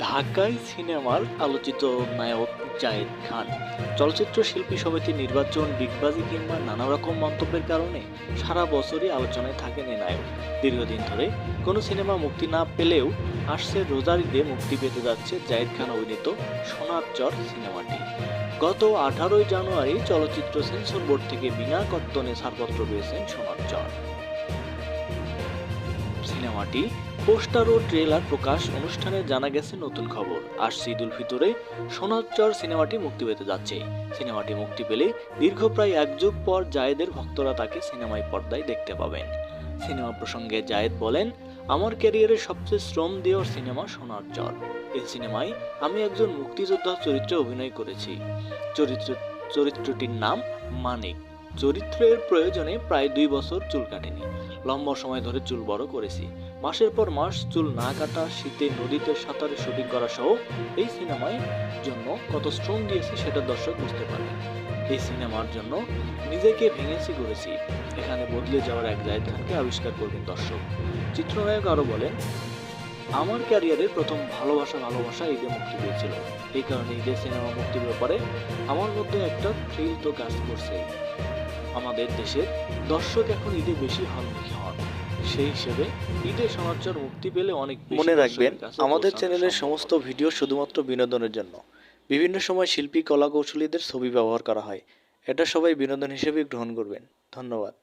ঢাকায় সিনেমার আলোচিত নায়ক জায়েদ খান। চলচ্চিত্র শিল্পী সমিতির নির্বাচন ডিগবাজি কিংবা নানা রকম মন্তব্যের কারণে সারা বছরই আলোচনায় থাকেন এ নায়ক। দীর্ঘদিন ধরে কোনো সিনেমা মুক্তি না পেলেও আসছে রোজার ঈদে মুক্তি পেতে যাচ্ছে জায়েদ খান অভিনীত সোনার চর সিনেমাটি। গত আঠারোই জানুয়ারি চলচ্চিত্র সেন্সর বোর্ড থেকে বিনা কর্তনে ছাড়পত্র পেয়েছেন সোনার চর। সিনেমাটি পোস্টার ও ট্রেলার প্রকাশ অনুষ্ঠানে জানা গেছে নতুন খবর। আর ঈদ উল ফিতরে সোনার চর সিনেমাটি মুক্তি পেতে যাচ্ছে। সিনেমাটি মুক্তি পেলে দীর্ঘ প্রায় এক যুগ পর জায়েদের ভক্তরা তাকে সিনেমায় পর্দায় দেখতে পাবেন। সিনেমা প্রসঙ্গে জায়েদ বলেন, আমার ক্যারিয়ারের সবচেয়ে শ্রম দেওয়ার সিনেমা সোনার চর এই সিনেমায় আমি একজন মুক্তিযোদ্ধা চরিত্রে অভিনয় করেছি। চরিত্র, চরিত্রটির নাম মানিক। চরিত্রের প্রয়োজনে প্রায় দুই বছর চুল কাটেনি। লম্বা সময় ধরে চুল বড় করেছি। মাসের পর মাস চুল না কাটা, শীতে নদীতে সাঁতারে শুটিং করা সহ এই সিনেমায় জন্য কত শ্রম দিয়েছি সেটা দর্শক বুঝতে পারবে। এই সিনেমার জন্য নিজেকে ভেঙেছি করেছি এখানে বদলে যাওয়ার এক জায়দ খানকে আবিষ্কার করবেন দর্শক। চিত্রনায়ক আরও বলেন, আমার ক্যারিয়ারের প্রথম ভালোবাসা ভালোবাসা ঈদে মুক্তি পেয়েছিল। এই কারণে ঈদের সিনেমা মুক্তির ব্যাপারে আমার মধ্যে একটা থ্রিল তো কাজ করছে আমাদের দেশের দর্শক এখন ঈদে বেশি হলমুখী হন। সেই হিসেবে ঈদের সমাচার মুক্তি পেলে অনেক মনে রাখবেন আমাদের চ্যানেলের সমস্ত ভিডিও শুধুমাত্র বিনোদনের জন্য। বিভিন্ন সময় শিল্পী কলা কৌশলীদের ছবি ব্যবহার করা হয়। এটা সবাই বিনোদন হিসেবে গ্রহণ করবেন। ধন্যবাদ।